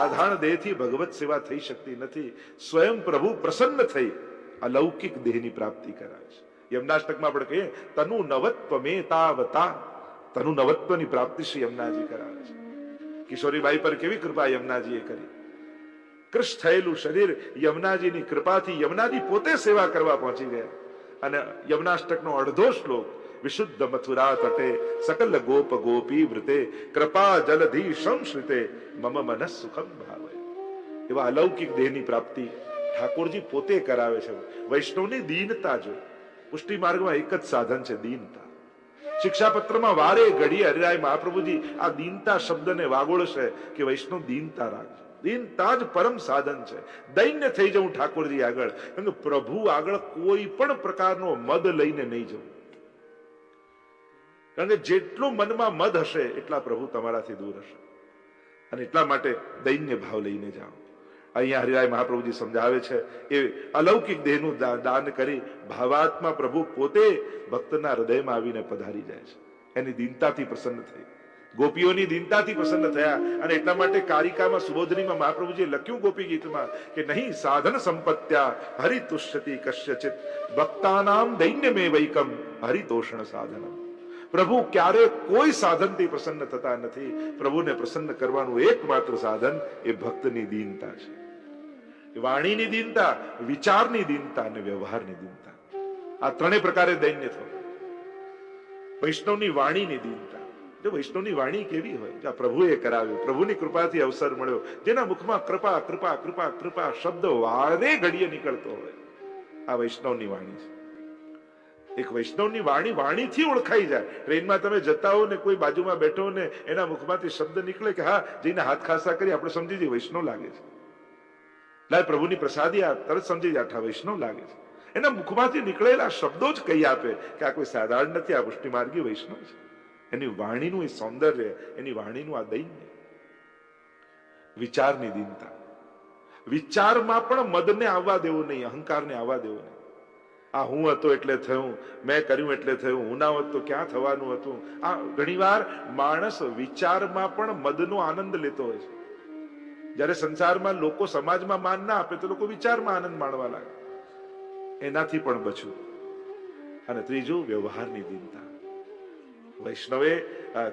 સાધારણ દેહથી ભગવત સેવા થઈ શકતી નથી. સ્વયં પ્રભુ પ્રસન્ન થઈ અલૌકિક દેહની પ્રાપ્તિ કરાવે છે. યમનાષ્ટકમાં આપણે કહીએ, તનુ નવત્વ મે તાવતા તનુ નવત્વની પ્રાપ્તિ શ્રી યમનાજી કરાવે છે. કિશોરીબાઈ પર કેવી કૃપા યમનાજીએ કરી? કૃષ થયેલું શરીર યમનાજીની કૃપાથી યમનાજી પોતે સેવા કરવા પહોંચી ગયા. અને યમનાષ્ટકનો અડધો શ્લોક વિશુદ્ધ મથુરા તટે સકલ ગોપ ગોપી વૃતે કૃપા જલધી સંશ્રિતે મમ મનસ સુખમ ભાવે એવા અલૌકિક દેહની પ્રાપ્તિ ઠાકોરજી પોતે કરાવે છે વૈષ્ણવની દીનતા જો પુષ્ટિ માર્ગમાં એક જ સાધન છે દીનતા શિક્ષાપત્રમાં વારે ઘડીએ હરિરાય મહાપ્રભુજી આ દીનતા શબ્દને વાગોળશે કે વૈષ્ણવ દીનતા રાખજો દીનતા જ પરમ સાધન છે દૈન્ય થઈ જવું ઠાકોરજી આગળ પ્રભુ આગળ કોઈ પણ પ્રકારનો મદ લઈને નહીં જવું કારણ કે જેટલું મનમાં મદ હશે, એટલા પ્રભુ તમારાથી દૂર હશે. અને એટલા માટે દૈન્ય ભાવ લઈને જાઓ. અહીંયા હરિરાય મહાપ્રભુજી સમજાવે છે, એ અલૌકિક દેહનું દાન કરી ભાવાત્મા પ્રભુ પોતે ભક્તના હૃદયમાં આવીને પધારી જાય છે. એની દીનતાથી પ્રસન્ન થઈ. ગોપીઓની દીનતાથી પ્રસન્ન થયા અને એટલા માટે કારિકામાં, સુબોધનીમાં મહાપ્રભુજીએ લખ્યું ગોપી ગીતમાં કે નહીં, સાધન સંપત્યા હરિતુષ્યતિ કશ્યચિત. ભક્તાનામ દૈન્ય મે વૈકમ હરિતોષણ સાધનમ. પ્રભુ, ક્યારે કોઈ સાધનથી પ્રસન્ન થતા નથી. પ્રભુને પ્રસન્ન કરવાનું એકમાત્ર સાધન એ ભક્તની દીનતા છે. વાણીની દીનતા, વિચારની દીનતા અને વ્યવહારની દીનતા. આ ત્રણેય પ્રકારે દૈન્ય થવું. વૈષ્ણવની વાણીની દીનતા. જો વૈષ્ણવની વાણી કેવી હોય? કે પ્રભુએ કરાવ્યું, પ્રભુની કૃપાથી અવસર મળ્યો, જેના મુખમાં કૃપા કૃપા કૃપા કૃપા શબ્દ વારે ઘડીએ નીકળતો હોય. આ વૈષ્ણવની વાણી છે. એક વૈષ્ણવની વાણી વાણીથી ઓળખાઈ જાય. ટ્રેનમાં તમે જતા હો ને, કોઈ બાજુમાં બેઠો ને, એના મુખમાંથી શબ્દ નીકળે કે, હા, જઈને હાથ ખાસા કરી, આપણે સમજી જઈએ, વૈષ્ણવ લાગે છે. લાય પ્રભુની પ્રસાદી આ તરત સમજી જાય, આઠા વૈષ્ણવ લાગે છે. એના મુખમાંથી નીકળેલા શબ્દો જ કહી આપે કે, આ કોઈ સાધારણ નથી, આ પુષ્ટિ માર્ગી વૈષ્ણવ છે. એની વાણીનું એ સૌંદર્ય, એની વાણીનું આ દૈન્ય. વિચારની દીનતા. વિચારમાં પણ મદને આવવા દેવું નહીં, અહંકારને આવવા દેવું નહીં. આ હું હતો એટલે થયું, મેં કર્યું એટલે થયું, હું ના હોત તો ક્યાં થવાનું હતું? આ ઘણીવાર માણસ વિચારમાં પણ મદનો આનંદ લેતો હોય છે. જ્યારે સંસારમાં લોકો સમાજમાં માન ના આપે તો લોકો વિચારમાં આનંદ માણવા લાગે. એનાથી પણ બચવું અને ત્રીજું, વ્યવહારની દીનતા. વૈષ્ણવે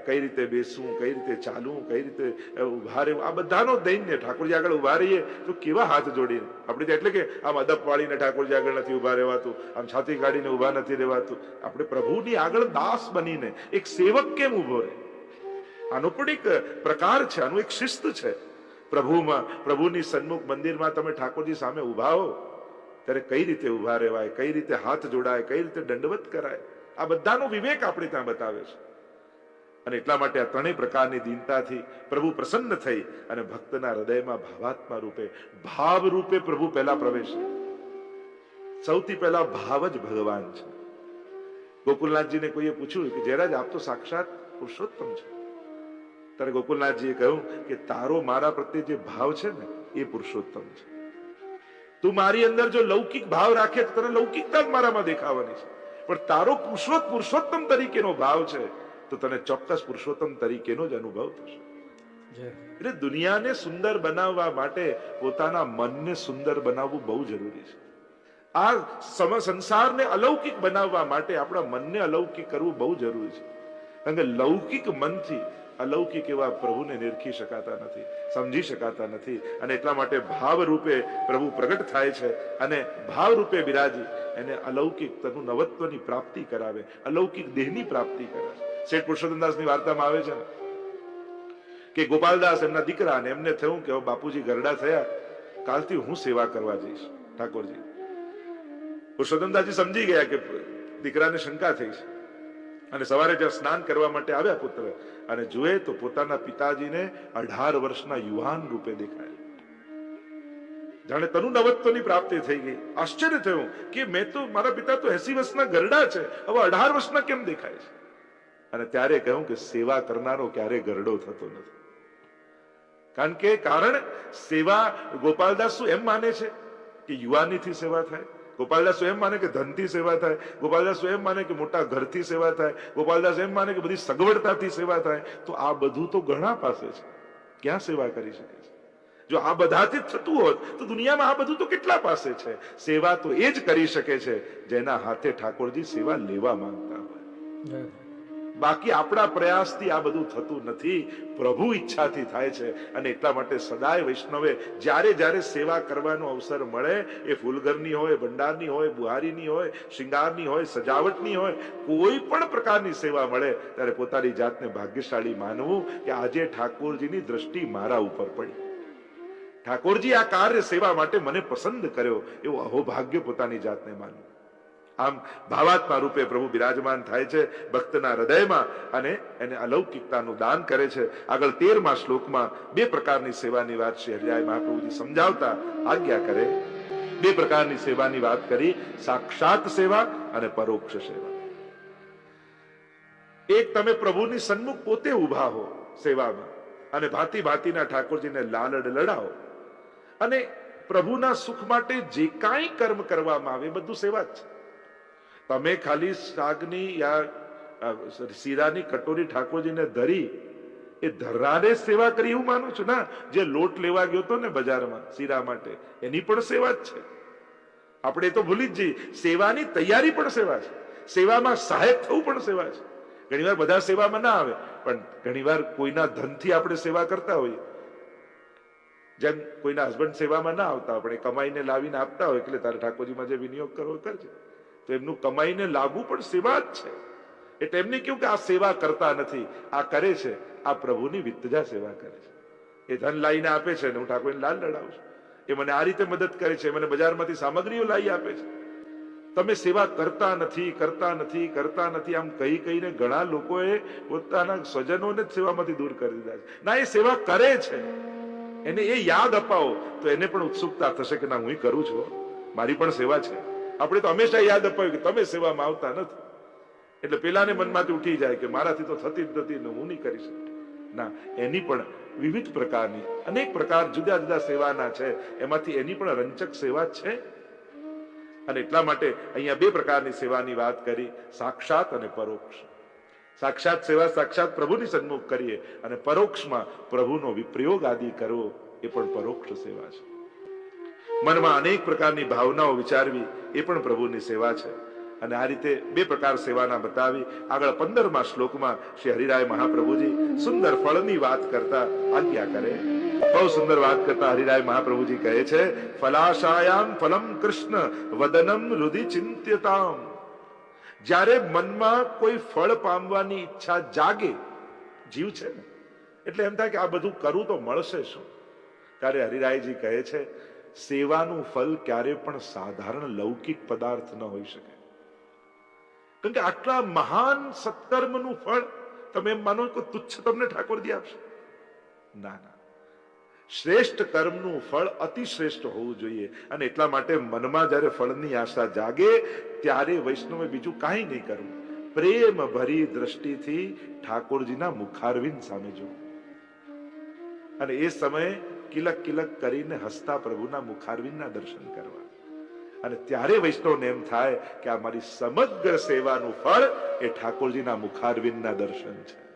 કઈ રીતે બેસવું, કઈ રીતે ચાલવું, કઈ રીતે ઊભા રહેવું, આ બધાનો દૈન્ય ઠાકોરજી આગળ ઊભા રહીએ તો કેવા હાથ જોડીને? આપણે એટલે કે આમ અદપ વાળીને ઠાકોરજી આગળ નથી ઊભા રહેવાતું, આમ છાતી કાઢીને ઊભા નથી રહેવાતું. આપણે પ્રભુની આગળ દાસ બનીને એક સેવક કેમ ઊભો રહે? આનો પણ એક પ્રકાર છે, આનું એક શિસ્ત છે. પ્રભુમાં, પ્રભુની સન્મુખ મંદિરમાં તમે ઠાકોરજી સામે ઊભા હો, ત્યારે કઈ રીતે ઊભા રહેવાય, કઈ રીતે હાથ જોડાય, કઈ રીતે દંડવત કરાય? આ બધાનો વિવેક આપણે ત્યાં બતાવે છે. અને એટલા માટે આ ત્રણેય પ્રકારની દીનતાથી પ્રભુ પ્રસન્ન થઈ અને ભક્તના હૃદયમાં ભાવાત્મા રૂપે, ભાવ રૂપે પ્રભુ પહેલા પ્રવેશે. સૌથી પહેલા ભાવ જ ભગવાન છે. ગોકુલનાથજીને કોઈએ પૂછ્યું કે જયરાજ, આપ તો સાક્ષાત પુરુષોત્તમ છો. ત્યારે ગોકુલનાથજીએ કહ્યું કે તારો, મારા પ્રત્યે જે ભાવ છે ને, એ પુરુષોત્તમ છે. તું મારી અંદર જો લૌકિક ભાવ રાખે તો તને લૌકિકતા જ મારામાં દેખાવાની છે. પણ તારો પુરુષોત્ત પુરુષોત્તમ તરીકેનો ભાવ છે તો તને ચોક્કસ પુરુષોત્તમ તરીકેનો જ અનુભવ થશે. એટલે દુનિયાને સુંદર બનાવવા માટે પોતાના મનને સુંદર બનાવવું બહુ જરૂરી છે. આ સમ- સંસારને અલૌકિક બનાવવા માટે આપણા મનને અલૌકિક કરવું બહુ જરૂરી છે. કારણ કે લૌકિક મનથી અલૌકિક એવા પ્રભુને નિરખી શકાતા નથી સમજી શકાતા નથી અને એટલા માટે ભાવ રૂપે પ્રભુ પ્રગટ થાય છે અને ભાવ રૂપે બિરાજી. એને અલૌકિક તનું નવત્વની પ્રાપ્તિ કરાવે અલૌકિક દેહની પ્રાપ્તિ કરાવે. શેઠ પુરુષોત્તમદાસની વાર્તામાં આવે છે કે ગોપાલદાસ એમના દીકરા ને એમને થયું કે બાપુજી ગરડા થયા, કાલથી હું સેવા કરવા જઈશ. ઠાકોરજી, પુરુષોત્તમદાસજી સમજી ગયા કે દીકરાને શંકા થઈ છે. અને સવારે જ્યાં સ્નાન કરવા માટે આવ્યા પુત્ર, અને જુએ તો પોતાના પિતાજીને અઢાર વર્ષના યુવાન રૂપે દેખાય. જાણે તનુ નવત્વની પ્રાપ્તિ થઈ ગઈ. આશ્ચર્ય થયું કે મેં તો, મારા પિતા તો એસી વર્ષના ગરડા છે. હવે અઢાર વર્ષના કેમ દેખાય છે? અને ત્યારે કહ્યું કે સેવા કરનારો ક્યારે ગરડો થતો નથી. કારણ કે, કારણ સેવા ગોપાલદાસ એમ માને છે કે યુવાનીથી સેવા થાય, ગોપાલદાસ એમ માને કે ધનથી સેવા થાય, ગોપાલદાસ એમ માને કે મોટા ઘરથી સેવા થાય, ગોપાલદાસ એમ માને કે બધી સગવડતાથી સેવા થાય, તો આ બધું તો ઘણા પાસે છે. ક્યાં સેવા કરી શકે છે? જો આ બધાથી થતું હોત, તો દુનિયામાં આ બધું તો કેટલા પાસે છે? સેવા તો એ જ કરી શકે છે, જેના હાથે ઠાકોરજી સેવા લેવા માંગતા હોય. બાકી આપણા પ્રયાસથી આ બધું થતું નથી. પ્રભુ ઈચ્છાથી થાય છે અને એટલા માટે સદાય વૈષ્ણવે જ્યારે જ્યારે સેવા કરવાનો અવસર મળે, એ ફૂલઘરની હોય, ભંડારની હોય, બુહારીની હોય, શિંગારની હોય, સજાવટની હોય, કોઈ પણ પ્રકારની સેવા મળે, ત્યારે પોતાની જાતને ભાગ્યશાળી માનવું કે આજે ઠાકોરજીની દ્રષ્ટિ મારા ઉપર પડી. ઠાકોરજી આ કાર્ય સેવા માટે મને પસંદ કર્યો, એવું અહોભાગ્ય પોતાની જાતને માનવું આમ ભાવાત્મા રૂપે પ્રભુ બિરાજમાન થાય છે ભક્તના હૃદયમાં અને એને અલૌકિકતાનું દાન કરે છે. આગળ તેરમા શ્લોકમાં બે પ્રકારની સેવાની વાત શ્રી હરિરાય મહાપ્રભુજી સમજાવતા આજ્ઞા કરે. બે પ્રકારની સેવાની વાત કરી, સાક્ષાત સેવા અને પરોક્ષ સેવા. એક તમે પ્રભુની સન્મુખ પોતે ઊભા હો સેવામાં અને ભાતી ભાતીના ઠાકોરજીને લાલડ લડાવો. અને પ્રભુના સુખ માટે જે કાંઈ કર્મ કરવામાં આવે બધું સેવા જ છે. તમે ખાલી શાકની યા શીરાની કટોરી ઠાકોરજીને ધરી, એ ધરાને સેવા કરી એવું માનું છું. ના, જે લોટ લેવા ગયો હતો ને બજારમાં, શીરા માટે, એની પણ સેવા જ છે. આપણે તો ભૂલી જ જઈએ, સેવાની તૈયારી પણ સેવા છે. સેવામાં સહાયક થવું પણ સેવા છે. ઘણીવાર બધા સેવામાં ના આવે, પણ ઘણીવાર કોઈના ધનથી આપણે સેવા કરતા હોઈએ. જેમ કોઈના હસબન્ડ સેવામાં ના આવતા આપણે કમાઈને લાવીને આપતા હોય, એટલે તારે ઠાકોરજીમાં જે વિનિયોગ કરવો કરજે. તો એમનું કમાઈને લાગુ પણ સેવા જ છે. એટલે એમને કેવું કે આ સેવા કરતા નથી, આ કરે છે, આ પ્રભુની વિતજા સેવા કરે છે. એ ધન લાવીને આપે છે ને હું ઠાકોરને લાલ લડાવું છું. એ મને આ રીતે મદદ કરે છે મને બજારમાંથી સામગ્રીઓ લાવી આપે છે. તમે સેવા કરતા નથી કરતા નથી કરતા નથી, આમ કહી કહીને ઘણા લોકોએ પોતાના સ્વજનોને જ સેવામાંથી દૂર કરી દીધા છે. ના, એ સેવા કરે છે. એને એ યાદ અપાવો, તો એને પણ ઉત્સુકતા થશે કે ના, હું કરું છું મારી પણ સેવા છે. આપણે તો હંમેશા યાદ અપાવ્યું કે તમે સેવામાં આવતા નથી. એટલે પેલાને મનમાંથી ઉઠી જાય કે મારાથી તો થતી જ નથી ને હું નહીં કરી શકું. ના, એની પણ વિવિધ પ્રકારની, અનેક પ્રકાર જુદા જુદા સેવાના છે. એમાંથી એની પણ રંચક સેવા છે. અને એટલા માટે અહીંયા બે પ્રકારની સેવાની વાત કરી, સાક્ષાત અને પરોક્ષ. સાક્ષાત સેવા, સાક્ષાત પ્રભુની સન્મુખ કરીએ અને પરોક્ષમાં પ્રભુનો વિપ્રયોગ આદિ કરવો એ પણ પરોક્ષ સેવા છે. મનમાં અનેક પ્રકારની ભાવનાઓ વિચારવી એ પણ પ્રભુની સેવા છે. અને આ રીતે બે પ્રકાર સેવાના બતાવી આગળ પંદરમા શ્લોકમાં શ્રી હરિરાય મહાપ્રભુજી સુંદર ફળની વાત કરતા આજ્ઞા કરે. બહુ સુંદર વાત કરતા હરિરાય મહાપ્રભુજી કહે છે, ફલાશાયામ ફલમ કૃષ્ણ, વદનમ રુધિ ચિંત્યતામ. જ્યારે મનમાં કોઈ ફળ પામવાની ઈચ્છા જાગે, જીવ છે ને? એટલે એમ થાય કે આ બધું કરું તો મળશે શું? ત્યારે હરિરાયજી કહે છે સેવાનું ફલ ક્યારે પણ સાધારણ લૌકિક પદાર્થ ન હોઈ શકે. કારણ કે આટલા મહાન સત્કર્મનું ફળ તમે માનો કે તુચ્છ તમને ઠાકોરજી આપશે. ના ના. શ્રેષ્ઠ કર્મનું ફળ અતિ શ્રેષ્ઠ હોવું જોઈએ અને એટલા માટે મનમાં જ્યારે ફળની આશા જાગે ત્યારે વૈષ્ણવે બીજું કાંઈ નહીં કરવું. પ્રેમ ભરી દ્રષ્ટિથી ઠાકોરજીના મુખારવિંદ સામે જોવું. અને એ સમયે કિલક કિલક કરીને હસતા પ્રભુના મુખારવિંદના દર્શન કરવા. અને ત્યારે વૈષ્ણવને એમ થાય કે આ મારી સમગ્ર સેવાનું ફળ એ ઠાકોરજીના મુખારવિંદના દર્શન છે.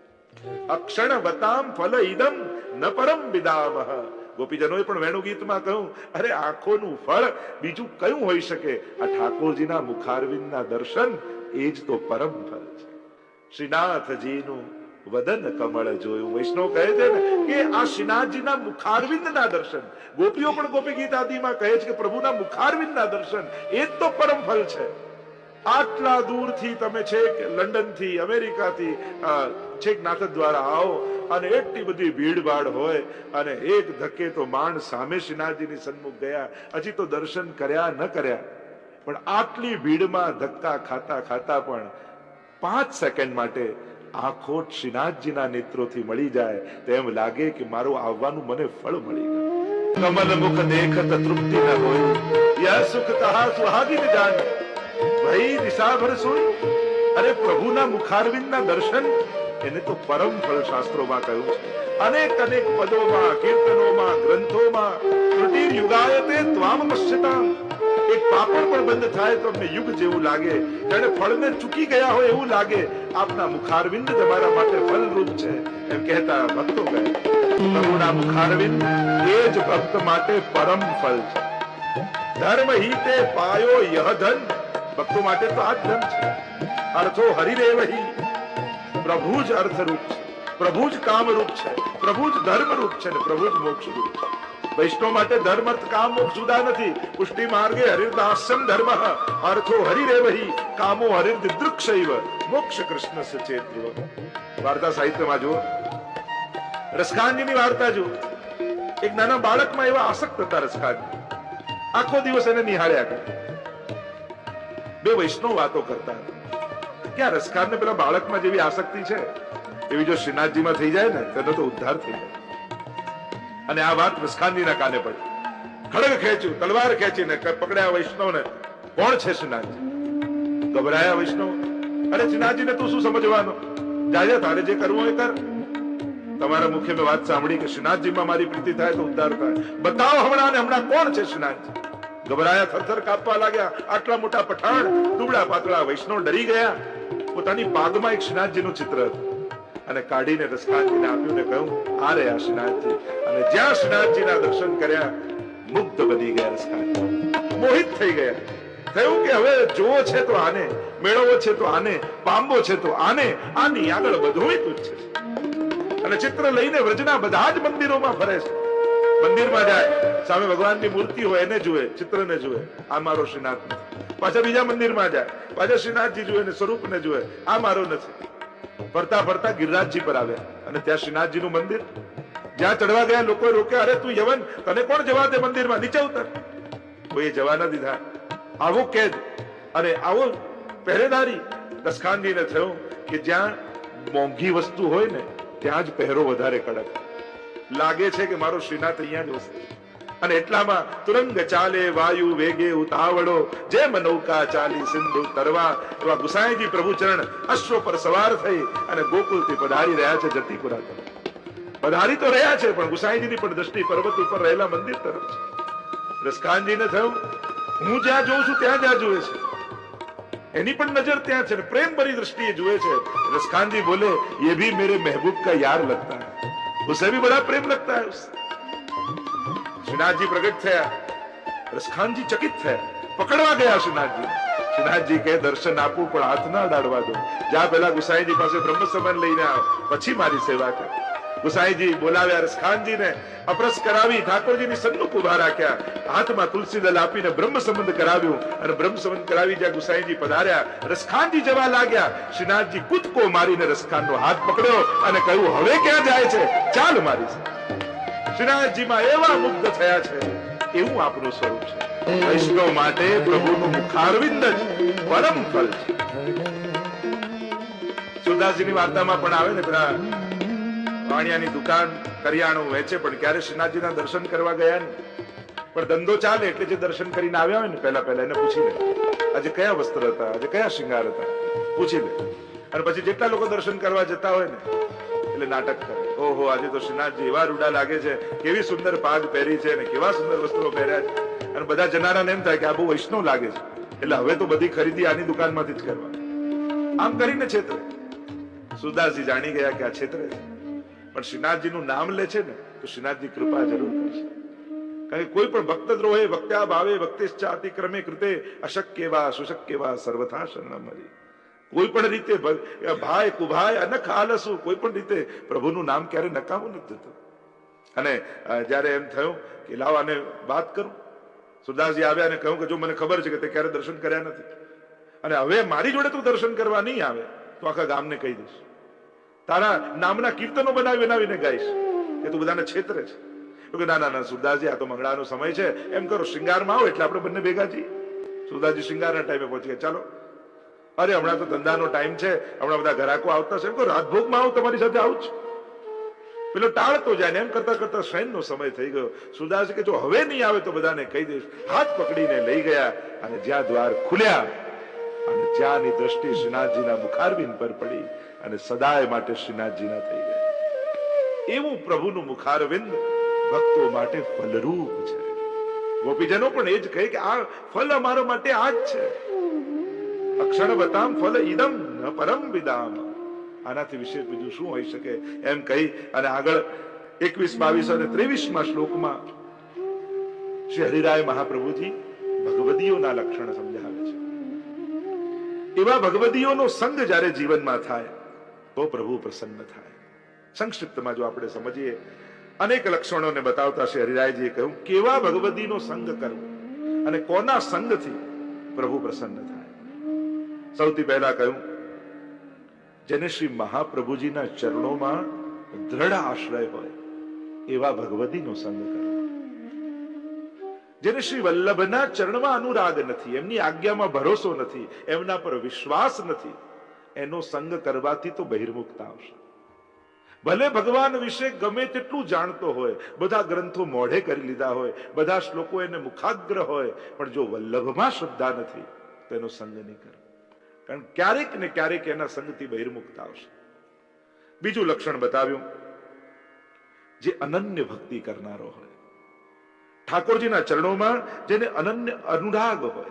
અક્ષણ વતામ ફલ ઇદમ ન પરમ વિદામહ. ગોપીજનોએ પણ વેણુ ગીતમાં કહ્યું, અરે, આંખોનું ફળ બીજું કયું હોઈ શકે? આ ઠાકોરજીના મુખારવિંદના દર્શન એ જ તો પરમ ફળ છે. શ્રીનાથજીનું વદન કમળ જોયું. વૈષ્ણવ કહે છે ને કે આ શ્રીનાથજીના મુખારવિંદના દર્શન. ગોપીઓ પણ ગોપી ગીત આદિમાં કહે છે કે પ્રભુના મુખારવિંદના દર્શન, એ જ તો પરમ ફલ છે. આટલા દૂરથી તમે છેક લંડનથી, અમેરિકાથી છેક નાથ દ્વારા આવો અને એટલી બધી ભીડભાડ હોય અને એક ધક્કે તો માંડ સામે શ્રીનાથજીની સન્મુખ ગયા. હજી તો દર્શન કર્યા ન કર્યા. પણ આટલી ભીડમાં ધક્કા ખાતા ખાતા પણ પાંચ સેકન્ડ માટે આંખો શ્રીનાથજીના નેત્રોથી મળી જાય તેમ લાગે કે મારું આવવાનું મને ફળ મળી ગયું. કમલ મુખ દેખત તૃપ્તિ ન હોય. યા સુખ તહા સુહાગિન જાન. ભાઈ દિશાભર સોય. અરે પ્રભુના મુખારવિંદના દર્શન. એને તો પરમ ફળ શાસ્ત્રોમાં કહ્યું છે. અનેક અનેક પદોમાં, કીર્તનોમાં, ગ્રંથોમાં ત્રુટિ યુગાયતે ત્વામ પશ્યતામ એક પાપડ પણ બંધ થાય તો અમને યુગ જેવું લાગે. જાણે ફળને ચૂકી ગયા હોય એવું લાગે. આપના મુખારવિંદ તમારા માટે ફલરૂપ છે. એમ કહેતા ભક્તો કહે પ્રભુના મુખારવિંદ એ જ ભક્ત માટે પરમ ફલ છે. ધર્મ હિતે પાયો યહ ધન. ભક્તો માટે તો આ ધન છે. અર્થો હરિરેવહી પ્રભુ જ અર્થરૂપ છે. પ્રભુ જ કામરૂપ છે. પ્રભુ જ ધર્મરૂપ છે ને પ્રભુ જ મોક્ષરૂપ છે. વૈષ્ણવ માટે ધર્મ કામ જુદા નથી. પુષ્ટિ માર્ગે હરિર્દાસ્યમ ધર્મ. અર્થો હરિરેવહી કામો હરિર્દૃક્ષૈવ મોક્ષ કૃષ્ણ સચેત વાર્તા સાહિત્યમાં જુઓ. રસકાનજીની વાર્તા જુઓ. એક નાના બાળકમાં એવા આસક્ત હતા રસકાનજી આખો દિવસ એને નિહાળ્યા કરે. બે વૈષ્ણવ વાતો કરતા ક્યાં ક્યાં રસકારને પેલા બાળકમાં જેવી આસક્તિ છે? એવી જો શ્રીનાથજીમાં થઈ જાય ને તેનો તો ઉદ્ધાર થઈ જાય. અને આ વાત રસખાનજીના કાને પડી. ખડગ ખેંચ્યું, તલવાર ખેંચીને પકડ્યા વૈષ્ણવને. કોણ છે શ્રીનાથજી ગભરાયા વૈષ્ણવ? અરે શ્રીનાથજીને તું શું સમજવાનો? જાજે તારે જે કરવું એ કર. તમારા મુખ્ય મેં વાત સાંભળી કે શ્રીનાથજીમાં મારી પ્રીતિ થાય તો ઉદ્ધાર થાય. બતાવો હમણાં ને હમણાં કોણ છે શ્રીનાથજી ગભરાયા, થરથર કાપવા લાગ્યા. આટલા મોટા પઠાણ, દુબળા પાતળા વૈષ્ણવ ડરી ગયા. પોતાની પાગમાં એક શ્રીનાથજીનું ચિત્ર હતું. અને કાઢીને રસકાનજીને આપ્યું ને કહ્યું આ રહ્યા શ્રીનાથજી અને જ્યાં શ્રીનાથજીના દર્શન કર્યા, મુગ્ધ બની ગયા રસકાનજી મોહિત થઈ ગયા. થયું કે હવે જુઓ છે તો આને, મેળવો છે તો આને પામવો છે તો આને, આની આગળ બધું તું છે. અને ચિત્ર લઈને વ્રજના બધા જ મંદિરોમાં ફરે છે. મંદિરમાં જાય, સામે ભગવાનની મૂર્તિ હોય એને જુએ, ચિત્રને જુએ, આ મારો શ્રીનાથ પાછા બીજા મંદિરમાં જાય, પાછા શ્રીનાથજી જુએ ને સ્વરૂપને જુએ, આ મારો નથી. ફરતા ફરતા ગિરિરાજજી પર આવ્યા. અને ત્યાં શ્રીનાથજીનું મંદિર. જ્યાં ચડવા ગયા લોકો રોક્યા, અરે, તું યવન, તને કોણ જવા દે મંદિરમાં? નીચે ઉતર. કોઈએ જવા ન દીધા. આવો કેદ. અને આવો પહેરેદારી. દસખાનજીને થયું કે જ્યાં મોંઘી વસ્તુ હોય ને, ત્યાં જ પહેરો વધારે કડક. લાગે છે કે મારો શ્રીનાથ અહીંયા જ વસે. અને એટલામાં તુરંગ ચાલે, વાયુ વેગે ઉતાવળો. જેમ નૌકા ચાલી, સિંધુ તરવા. એવા ગુસાઈજી પ્રભુચરણ અશ્વ પર સવાર થઈ અને ગોકુલથી પધારી રહ્યા છે જતીપુરા તરફ. પધારી તો રહ્યા છે, પણ ગુસાઈજીની પણ દ્રષ્ટિ પર્વત ઉપર રહેલા મંદિર તરફ છે. રસકાનજીને થયું, હું જ્યાં જોઉં છું, ત્યાં જ્યાં જુએ છે. એની પણ નજર ત્યાં છે પ્રેમ ભરી દ્રષ્ટિએ જુએ છે. રસકાનજી બોલે, એ ભી મેરે મહેબૂબ કા યાર લગતા હૈ. ઉસે ભી બડા પ્રેમ લગતા હૈ શ્રીનાથજી પ્રગટ થયા. રસખાનજી ચકિત થયા. પકડવા ગયા શ્રીનાથજી શ્રીનાથજી કે દર્શન આપું, પણ હાથ ના અડાડવા દો. જા પેલા ગુસાઈજી પાસે બ્રહ્મ સમાન લઈને આવ. પછી મારી સેવા કર. ગુસાઈજી બોલાવ્યા રસખાનજીને. અપરસ કરાવી, ઠાકોરજીની સન્મુખ ઊભા રાખ્યા. હાથમાં તુલસી દલ આપીને બ્રહ્મ સંબંધ કરાવ્યું. અને બ્રહ્મ સંબંધ કરાવી જ્યાં ગુસાઈજી પધાર્યા, રસખાનજી જવા લાગ્યા. શ્રીનાથજી કૂદકો મારીને રસખાનનો હાથ પકડ્યો અને કહ્યું, હવે ક્યાં જાય છે? ચાલ મારી સાથે." શ્રીનાથજીમાં એવા મુગ્ધ થયા છે, એવું આપનું સ્વરૂપ છે. વૈષ્ણવ માટે પ્રભુનું મુખારવિંદ જ પરમ ફલ છે. સુરદાસજીની વાર્તામાં પણ આવે ને પેલા વાણિયાની દુકાન કરિયાણું વેચે, પણ ક્યારે શ્રીનાથજીના દર્શન કરવા ગયા ને? પણ ધંધો ચાલે એટલે જે દર્શન કરીને આવ્યા હોય ને, પહેલા પહેલા એને પૂછી લે. આજે કયા વસ્ત્ર હતા? આજે કયા શિંગાર હતા? પૂછી લે. અને પછી જેટલા લોકો દર્શન કરવા જતા હોય ને એટલે નાટક કરે. ઓહો, આજે તો શ્રીનાથજી એવા રૂડા લાગે છે, કેવી સુંદર પાગ પહેરી છે અને કેવા સુંદર વસ્ત્રો પહેર્યા છે. અને બધા જનારાને એમ થાય કે આ બહુ વૈષ્ણવ લાગે છે. એટલે હવે તો બધી ખરીદી આની દુકાનમાંથી જ કરવા. આમ કરીને છેતરે. સુદાસજી જાણી ગયા કે આ છેતરે છે. પણ શ્રીનાથજીનું નામ લે છે ને, તો શ્રીનાથજી કૃપા જરૂર કરશે. કારણ કે કોઈ પણ ભક્ત દ્રોહે ભક્ત્યા ભાવે ભક્તિશ્ચા અતિક્રમે કૃતે અશક્ય વા સુશક્ય વા સર્વથા શરણમ હરિ કોઈ પણ રીતે ભાઈ, કુભાઈ અને આલસુ કોઈ પણ રીતે પ્રભુનું નામ ક્યારે નકામું નથી થતું. અને જ્યારે એમ થયું કે લાવ આને વાત કરું સુરદાસજી આવ્યા અને કહ્યું કે જો મને ખબર છે કે તે ક્યારે દર્શન કર્યા નથી. અને હવે મારી જોડે તું દર્શન કરવા નહીં આવે, તો આખા ગામને કહી દઈશ. તારા નામના કીર્તનો બનાવી બનાવીને ગાઈશ, કે તું બધાને છેતરે છે. કે ના ના ના સુરદાસજી આ તો મંગળાનો સમય છે, એમ કરો, શૃંગારમાં આવો એટલે આપણે બંને ભેગા છીએ સુરદાસજી શૃંગારના ટાઈમે પહોંચી ગયા. ચાલો અરે, હમણાં તો ધંધાનો ટાઈમ છે. હમણાં બધા ઘરાકો આવતા છે. એમ કહો આવું તમારી સાથે આવું છું પેલો ટાળતો જાય ને, એમ કરતા કરતા શયનનો સમય થઈ ગયો. સુદાસ કે જો હવે નહીં આવે તો બધાને કહી દઈશ. હાથ પકડીને લઈ ગયા અને જ્યાં દ્વાર ખુલ્યા અને જ્યાંની દ્રષ્ટિ શ્રીનાથજીના મુખારબિંદ પર પડી અને સદાય માટે શ્રીનાથજીના થઈ ગયા. એવું પ્રભુનું મુખારવિંદ ભક્તો માટે ફલરૂપ છે. ગોપીજનો પણ એ જ કહે કે આ ફલ અમારા માટે આ જ છે. અક્ષણ બતામ ફલ ઇદમ ન પરમ વિદામ. આનાથી વિશેષ બીજું શું હોઈ શકે? એમ કહી અને આગળ એકવીસ, બાવીસ અને ત્રેવીસમાં શ્લોકમાં શ્રી હરિરાય મહાપ્રભુજી ભગવદીઓના લક્ષણ સમજાવે છે. એવા ભગવદીઓનો સંગ જ્યારે જીવનમાં થાય, તો પ્રભુ પ્રસન્ન થાય. સંક્ષિપ્તમાં જો આપણે સમજીએ, અનેક લક્ષણોને બતાવતા શ્રી હરિરાયજીએ કહ્યું, કેવા ભગવદીનો સંગ કરવો અને કોના સંગથી પ્રભુ પ્રસન્ન થાય? સૌથી પહેલા કહ્યું, જેને શ્રી મહાપ્રભુજીના ચરણોમાં દ્રઢ આશ્રય હોય, એવા ભગવતીનો સંગ કરો. જેને શ્રી વલ્લભના ચરણમાં અનુરાગ નથી, એમની આજ્ઞામાં ભરોસો નથી, એમના પર વિશ્વાસ નથી, એનો સંગ કરવાથી તો બહિર્મુક્તા આવશે. ભલે ભગવાન વિશે ગમે તેટલું જાણતો હોય, બધા ગ્રંથો મોઢે કરી લીધા હોય, બધા શ્લોકો એને મુખાગ્ર હોય, પણ જો વલ્લભમાં શ્રદ્ધા નથી, તો એનો સંગ નહીં કરે. કારણ ક્યારેક ને ક્યારેક એના સંગથી બહિર્મુક્ત આવશે. બીજું લક્ષણ બતાવ્યું. જે અનન્ય ભક્તિ કરનારો હોય. ઠાકોરજીના ચરણોમાં જેને અનન્ય અનુરાગ હોય,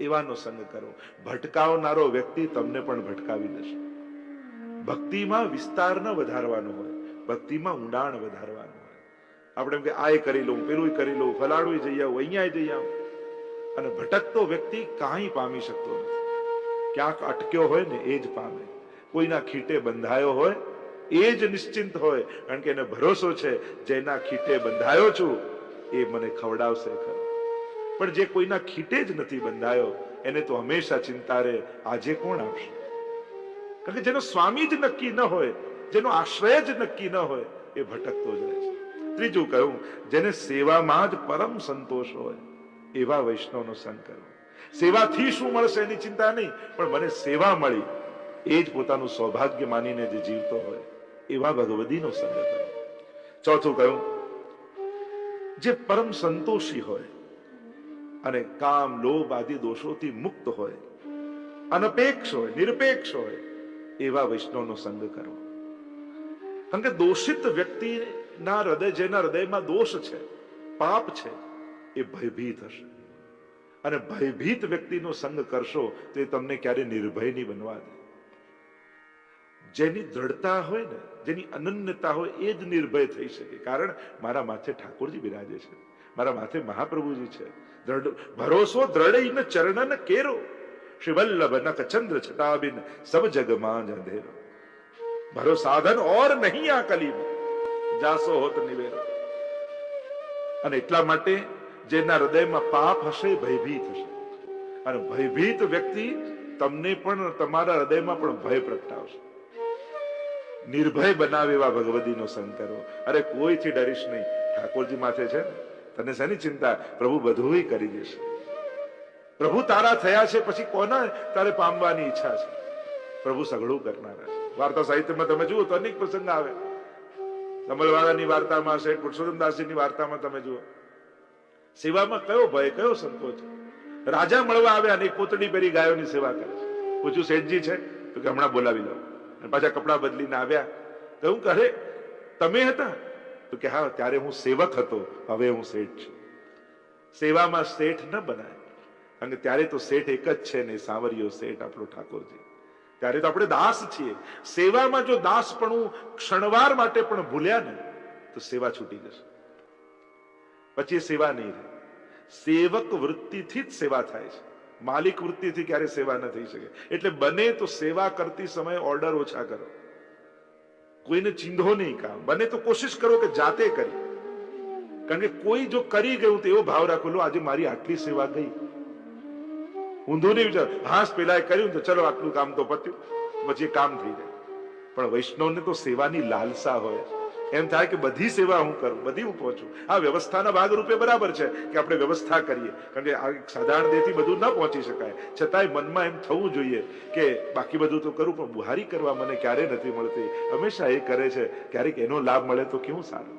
એવાનો સંગ કરો. ભટકાવનારો વ્યક્તિ તમને પણ ભટકાવી દેશે. ભક્તિમાં વિસ્તાર ન વધારવાનો હોય, ભક્તિમાં ઊંડાણ વધારવાનું હોય. આપણે એમ કે આ કરી લઉં પેલું કરી લઉં ફલાડું જઈ આવું અહીંયા જઈ આવું. અને ભટકતો વ્યક્તિ કાંઈ પામી શકતો નથી. ક્યાંક અટક્યો હોય ને એ જ પામે. કોઈના ખીટે બંધાયો હોય, એ જ નિશ્ચિંત હોય, કારણ કે એને ભરોસો છે, જેના ખીટે બંધાયો છું, એ મને ખવડાવશે ખરો. પણ જે કોઈના ખીટે જ નથી બંધાયો, એને તો હંમેશા ચિંતા રહે, આજે કોણ આપશે? કારણ કે જેનો સ્વામી જ નક્કી ન હોય, જેનો આશ્રય જ નક્કી ન હોય, એ ભટકતો જ રહે છે. ત્રીજું કહ્યું જેને સેવામાં જ પરમ સંતોષ હોય, એવા વૈષ્ણવનો સંગ કરવો સેવાથી શું મળશે એની ચિંતા નહીં, પણ મને સેવા મળી. એ જ પોતાનું સૌભાગ્ય માનીને જે જીવતો હોય, એવા ભગવદીનો સંગ કરો ચોથું કહ્યું, જે પરમ સંતોષી હોય અને કામ, લોભ આદિ દોષોથી મુક્ત હોય, અનપેક્ષ હોય, નિરપેક્ષ હોય, એવા વૈષ્ણવનો સંગ કરો કારણ કે દોષિત વ્યક્તિના હૃદય, જેના હૃદયમાં દોષ છે, પાપ છે, એ ભયભીત હશે. અને ભયભીત વ્યક્તિનો સંગ કરશો, તો એ તમને ક્યારે નિર્ભય નહીં બનવા દે. જેની દ્રઢતા હોય ને, જેની અનન્યતા હોય, એ જ નિર્ભય થઈ શકે. કારણ મારા માથે ઠાકોરજી બિરાજે છે. મારા માથે મહાપ્રભુજી છે. દ્રઢ, ભરોસો દ્રઢ ચરણન કેરો. શ્રી વલ્લભ નક ચંદ્ર છટાબિન સબ જગમાં અંધેરો. ભરો સાધન ઓર નહીં આ કલીમાં. જાસો હોત નિવેરો અને એટલા માટે જેના હૃદયમાં પાપ હશે, ભયભીત હશે. અને ભયભીત વ્યક્તિ તમને પણ તમારા હૃદયમાં પણ ભય પ્રગટાવશે. નિર્ભય બનાવે એવા ભગવદીનો સંગ કરો. અરે, કોઈથી ડરીશ નહીં. ઠાકોરજી માથે છે તને શેની ચિંતા? પ્રભુ બધું કરી દેશે. પ્રભુ તારા થયા છે, પછી કોના? તારે પામવાની ઈચ્છા છે. પ્રભુ સઘળું કરનારા વાર્તા સાહિત્યમાં તમે જુઓ તો અનેક પ્રસંગ આવે. કમલવાળાની વાર્તામાં છે પુરુષોત્તમ દાસજીની વાર્તામાં તમે જુઓ. સેવામાં કયો ભય, કયો સંકોચ? રાજા મળવા આવ્યા અને પોતડી પહેરી ગાયોની સેવા કરે પૂછ્યું, શેઠજી છે? તો કે, હમણાં બોલાવી લો અને પાછા કપડા બદલીને આવ્યા. કહ્યું કે અરે તમે હતા? તો કે, હા, ત્યારે હું સેવક હતો. હવે હું શેઠ છું. સેવામાં શેઠ ન બનાય. કે ત્યારે તો શેઠ એક જ છે ને, સાવરિયો શેઠ, આપણો ઠાકોરજી. ત્યારે તો આપણે દાસ છીએ. સેવામાં જો દાસ પણ ક્ષણવાર માટે પણ ભૂલ્યા ને, તો સેવા છૂટી જશે. પછી સેવા નહીં રહે. સેવક વૃત્તિથી જ સેવા થાય છે. માલિક વૃત્તિથી ક્યારે સેવા ન થઈ શકે. એટલે બને તો સેવા કરતી સમયે ઓર્ડર ઓછા કરો. કોઈને ચીંધો નહીં કામ. બને તો કોશિશ કરો કે જાતે કરી. કારણ કે કોઈ જો કરી ગયું તો એવો ભાવ રાખો, લો, આજે મારી આટલી સેવા ગઈ. ઊંધો નહીં વિચાર. હાસ પેલા કર્યું તો ચલો, આટલું કામ તો પત્યું. પછી કામ થઈ જાય. પણ વૈષ્ણવને તો સેવાની લાલસા હોય એમ થાય કે બધી સેવા હું કરું, બધી હું પહોંચું. આ વ્યવસ્થાના ભાગરૂપે બરાબર છે કે આપણે વ્યવસ્થા કરીએ. કારણ કે આ સાધારણ દેહથી બધું ન પહોંચી શકાય. છતાંય મનમાં એમ થવું જોઈએ કે બાકી બધું તો કરું, પણ બુહારી કરવા મને ક્યારે નથી મળતી. હંમેશા એ કરે છે, ક્યારેક એનો લાભ મળે તો કેવું સારું?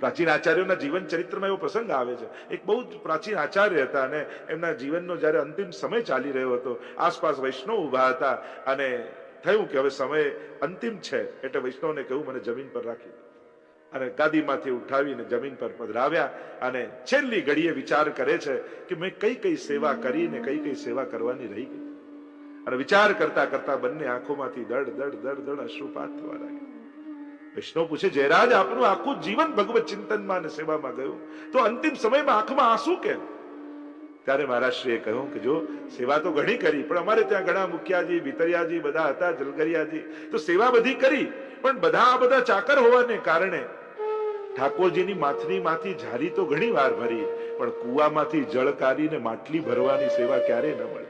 પ્રાચીન આચાર્યોના જીવન ચરિત્રમાં એવો પ્રસંગ આવે છે. એક બહુ જ પ્રાચીન આચાર્ય હતા અને એમના જીવનનો જ્યારે અંતિમ સમય ચાલી રહ્યો હતો, આસપાસ વૈષ્ણવ ઊભા હતા અને થયું કે હવે સમય અંતિમ છે એટલે વૈષ્ણવને કહ્યું, મને જમીન પર રાખી અને ગાદીમાંથી ઉઠાવીને જમીન પર પધરાવ્યા અને છેલ્લી ઘડીએ વિચાર કરે છે કે મેં કઈ કઈ સેવા કરી ને કઈ કઈ સેવા કરવાની રહી ગઈ. અને વિચાર કરતા કરતા બંને આંખોમાંથી દડ દડ દડ દડ અશ્રુપાત થવા લાગ્યા. વિષ્ણુ પૂછે, જયરાજ આપનું આખું જીવન ભગવત ચિંતનમાં અને સેવામાં ગયું? તો અંતિમ સમયમાં આંખમાં આંસુ કેમ? ત્યારે મહારાષ્ટ્રીએ કહ્યું કે જો સેવા તો ઘણી કરી, પણ અમારે ત્યાં ઘણા મુખિયાજી, ભીતરિયાજી બધા હતા જલગરિયાજી તો સેવા બધી કરી, પણ બધા આ બધા ચાકર હોવાને કારણે ઠાકોરજીની માથની માંથી ઝારી તો ઘણી વાર ભરી, પણ કુવામાંથી જળ કાઢીને માટલી ભરવાની સેવા ક્યારે ન મળી.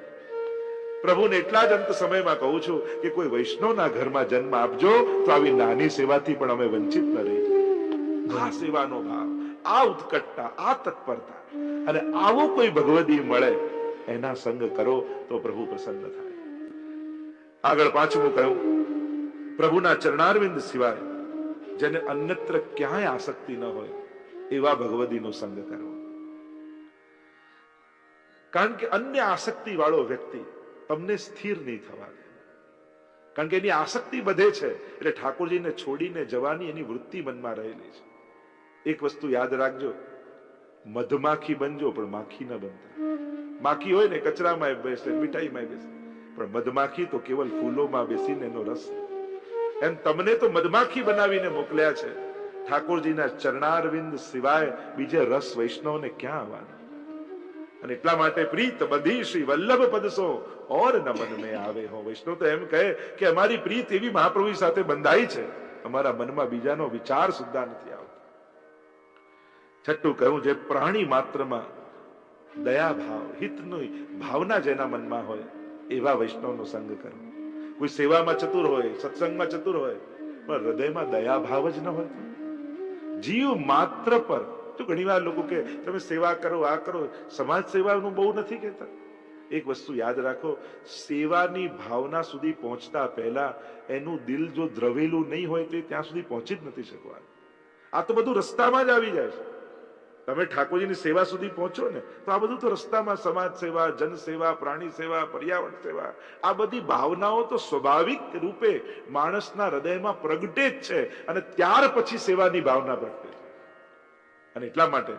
પ્રભુને એટલા જ અંત સમયમાં કહું છું કે કોઈ વૈષ્ણવના ઘરમાં જન્મ આપજો, તો આવી નાની સેવાથી પણ અમે વંચિત ન રહી આ સેવાનો ભાવ. આ ઉત્કટતા, આ તત્પરતા. અને આવો કોઈ ભગવદી મળે, એના સંગ કરો તો પ્રભુ પ્રસન્ન થાય. આગળ પાંચમું કહ્યું, પ્રભુના ચરણારવિંદ સિવાય જેને અન્યત્ર ક્યાંય આસક્તિ ન હોય, એવા ભગવદીનો સંગ કરવો કારણ કે અન્ય આસક્તિ વાળો વ્યક્તિ તમને સ્થિર નહીં થવા દે. કારણ કે એની આસક્તિ વધે છે, એટલે ઠાકોરજીને છોડીને જવાની એની વૃત્તિ મનમાં રહેલી છે. એક વસ્તુ યાદ રાખજો, મધમાખી બનજો, પણ માખી ન બનતા. માખી હોય ને કચરામાં બેસે, મીઠાઈમાં બેસે. પણ મધમાખી તો કેવલ ફૂલોમાં બેસીને એનો રસ. એમ તમને તો મધમાખી બનાવીને મોકલ્યા છે. ઠાકોરજીના ચરણારવિંદ સિવાય બીજે રસ વૈષ્ણવને ક્યાં આવવાનો? અને એટલા માટે પ્રીત બધી શ્રી વલ્લભ પદસો ઓર ન મન આવે હો. વૈષ્ણવ તો એમ કહે કે અમારી પ્રીત એવી મહાપ્રભુ સાથે બંધાઈ છે. અમારા મનમાં બીજાનો વિચાર સુદ્ધા નથી છઠ્ઠું કહ્યું જે પ્રાણી માત્રમાં દયા ભાવ, હિતની ભાવના જેના મનમાં હોય, એવા વૈષ્ણવનો સંગ કરવો. કોઈ સેવામાં ચતુર હોય, સત્સંગમાં ચતુર હોય, પણ હૃદયમાં દયા ભાવ જ ન હોય. જીવ માત્ર પર, તો ઘણીવાર લોકો કે, તમે સેવા કરો, આ કરો. સમાજ સેવાનું બહુ નથી કહેતા. એક વસ્તુ યાદ રાખો, સેવાની ભાવના સુધી પહોંચતા પહેલા એનું દિલ જો દ્રવેલું નહીં હોય, તે ત્યાં સુધી પહોંચી જ નથી શકવાનું. આ તો બધું રસ્તામાં જ આવી જાય છે. તમે ઠાકોરજીની સેવા સુધી પહોંચો ને, તો આ બધું તો રસ્તામાં સમાજ સેવા, જન સેવા, પ્રાણી સેવા, પર્યાવરણ સેવા, આ બધી ભાવનાઓ તો સ્વાભાવિક રૂપે માણસના હૃદયમાં પ્રગટે જ છે અને ત્યાર પછી સેવાની ભાવના પ્રગટે. છે અને એટલા માટે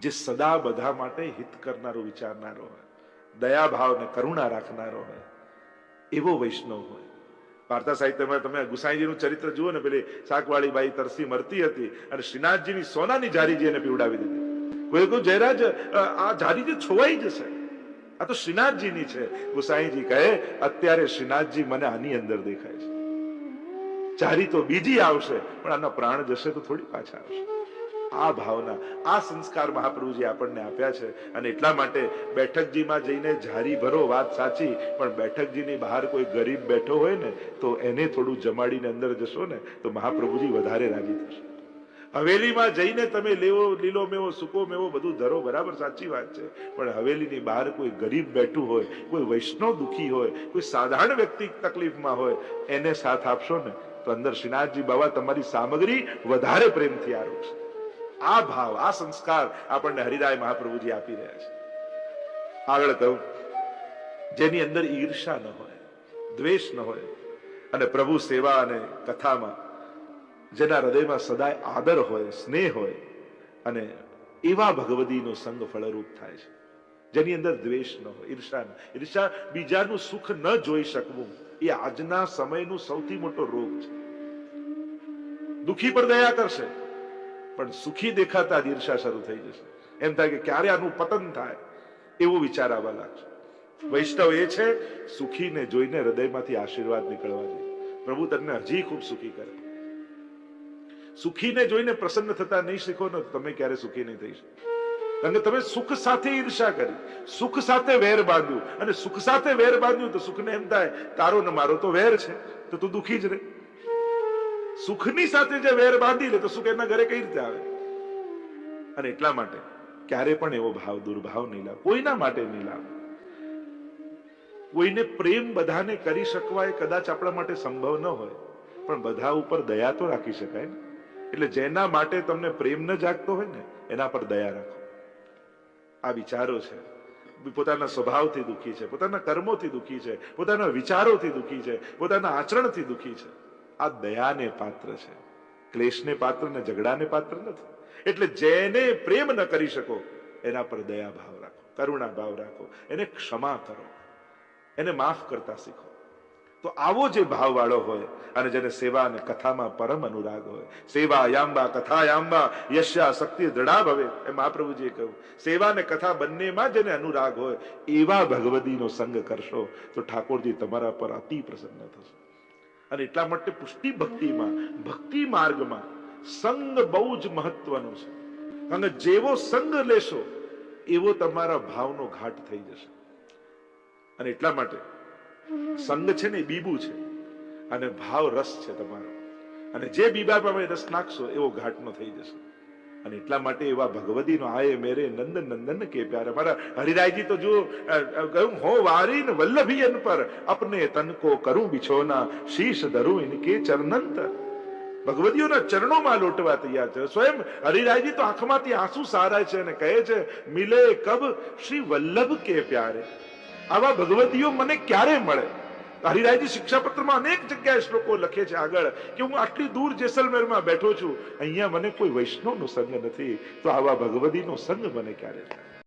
જે સદા બધા માટે હિત કરનારો, વિચારનારો હોય દયા ભાવ ને કરુણા રાખનારો હોય, એવો વૈષ્ણવ હોય. વાર્તા સાહિત્યમાં તમે ગુસાઈજીનું ચરિત્ર જુઓ ને, પેલી શાકવાળી બાઈ તરસી મરતી હતી અને શ્રીનાથજીની સોનાની જારીજી એને પીવડાવી દીધી. કોઈ કહ્યું જયરાજ આ જારીજી છોવાઈ જશે, આ તો શ્રીનાથજીની છે. ગુસાઈજી કહે, અત્યારે શ્રીનાથજી મને આની અંદર દેખાય છે. જારી તો બીજી આવશે, પણ આના પ્રાણ જશે તો થોડી પાછા આવશે. આ ભાવના, આ સંસ્કાર મહાપ્રભુજી આપણને આપ્યા છે અને એટલા માટે બેઠકજીમાં જઈને જારી ભરો વાત સાચી, પણ બેઠકજીની બહાર કોઈ ગરીબ બેઠો હોય ને, તો એને થોડું જમાડીને અંદર જશો ને, તો મહાપ્રભુજી વધારે રાજી થશે. હવેલીમાં જઈને તમે લેવો, લીલો મેવો, સૂકો મેવો, બધું ધરો, બરાબર, સાચી વાત છે. પણ હવેલીની બહાર કોઈ ગરીબ બેઠું હોય, કોઈ વૈષ્ણવ દુખી હોય, કોઈ સાધારણ વ્યક્તિ તકલીફમાં હોય, એને સાથ આપશો ને, તો અંદર શ્રીનાથજી બાબા તમારી સામગ્રી વધારે પ્રેમથી આરોગશે. આ ભાવ, આ સંસ્કાર આપણને હરિરાય મહાપ્રભુજી આપી રહ્યા છે. આગળ કહું, જેની અંદર ઈર્ષા ન હોય, દ્વેષ ન હોય, અને પ્રભુ સેવા અને કથામાં જેના હૃદયમાં સદાય આદર હોય, સ્નેહ હોય, અને એવા ભગવદીનો સંગ ફળરૂપ થાય છે, જેની અંદર દ્વેષ ન હોય, ઈર્ષા ઈર્ષા બીજાનું સુખ ન જોઈ શકવું, એ આજના સમયનું સૌથી મોટો રોગ છે. દુખી પર દયા કરશે. પણ સુખી દેખાતા જ ઈર્ષા શરૂ થઈ જશે. એમ થાય કે ક્યારે આનું પતન થાય, એવું વિચાર આવવા લાગશે. વૈષ્ણવ એ છે, સુખીને જોઈને હૃદયમાંથી આશીર્વાદ નીકળવા જોઈએ પ્રભુ તમને હજી ખૂબ સુખી કરે. સુખીને જોઈને પ્રસન્ન થતા નહીં શીખો ને તમે ક્યારે સુખી નહીં થઈ શકો. કારણ તમે સુખ સાથે ઈર્ષા કરી, સુખ સાથે વેર બાંધ્યું. અને સુખ સાથે વેર બાંધ્યું તો સુખને એમ થાય, તારો ને મારો તો વેર છે, તો તું દુખી જ રહે. સુખની સાથે જે વેર બાંધી લે તો સુખ એના ઘરે કઈ રીતે આવે? અને એટલા માટે ક્યારે પણ એવો ભાવ, દુર્ભાવ નહીં લાવ. કોઈના માટે નહીં લાવ. કોઈને પ્રેમ બધાને કરી શકવા એ કદાચ આપણા માટે સંભવ ન હોય, પણ બધા ઉપર દયા તો રાખી શકાય ને. એટલે જેના માટે તમને પ્રેમ ન જાગતો હોય ને, એના પર દયા રાખો. આ વિચારો છે. પોતાના સ્વભાવથી દુખી છે, પોતાના કર્મોથી દુખી છે, પોતાના વિચારોથી દુખી છે, પોતાના આચરણથી દુખી છે. આ દયાને પાત્ર છે. ક્લેશને પાત્ર ને ઝઘડાને પાત્ર નથી. એટલે જેને પ્રેમ ન કરી શકો, એના પર દયા ભાવ રાખો, કરુણા ભાવ રાખો, એને ક્ષમા કરો, એને માફ કરતા શીખો. તો આવો જે ભાવ વાળો હોય, અને જેને સેવા અને કથામાં પરમ અનુરાગ હોય, સેવા યાંબા કથા યાંબા યશ્યા, શક્તિ, દ્રઢા ભવે એ મહાપ્રભુજીએ કહ્યું. સેવા અને કથા બંનેમાં જેને અનુરાગ હોય, એવા ભગવદીનો સંગ કરશો, તો ઠાકોરજી તમારા પર અતિ પ્રસન્ન થશે. અને એટલા માટે પુષ્ટિ ભક્તિમાં, ભક્તિ માર્ગમાં સંગ બહુ જ મહત્વનો છે. અને જેવો સંગ લેશો, એવો તમારા ભાવનો ઘાટ થઈ જશે. અને એટલા માટે સંગ છે ને બીબું છે. અને ભાવ રસ છે તમારો. અને જે બીબામાં રસ નાખશો, એવો ઘાટનો થઈ જશે. અને એટલા માટે એવા ભગવતીનો આયે મેરે નંદન નંદન કે પ્યારે. મારા હરિરાયજી તો જો અ, અ, કહ્યું હો વારીન વલ્લભીયન પર અપને તન કો કરું બિછોના શીશ ધરું ઇનકે ચરણંત. ભગવતીઓના ચરણોમાં લોટવા તૈયાર છે. સ્વયં હરિરાયજી તો આંખમાંથી આંસુ સારાય છે અને કહે છે મિલે કબ શ્રી વલ્લભ કે પ્યારે. આવા ભગવતીઓ મને ક્યારે મળે? હરિરાયજી શિક્ષાપત્રમાં અનેક જગ્યાએ શ્લોકો લખે છે આગળ કે હું આટલી દૂર જેસલમેરમાં બેઠો છું. અહીંયા મને કોઈ વૈષ્ણવનો સંગ નથી, તો આવા ભગવદીનો સંગ મને ક્યારે થાય?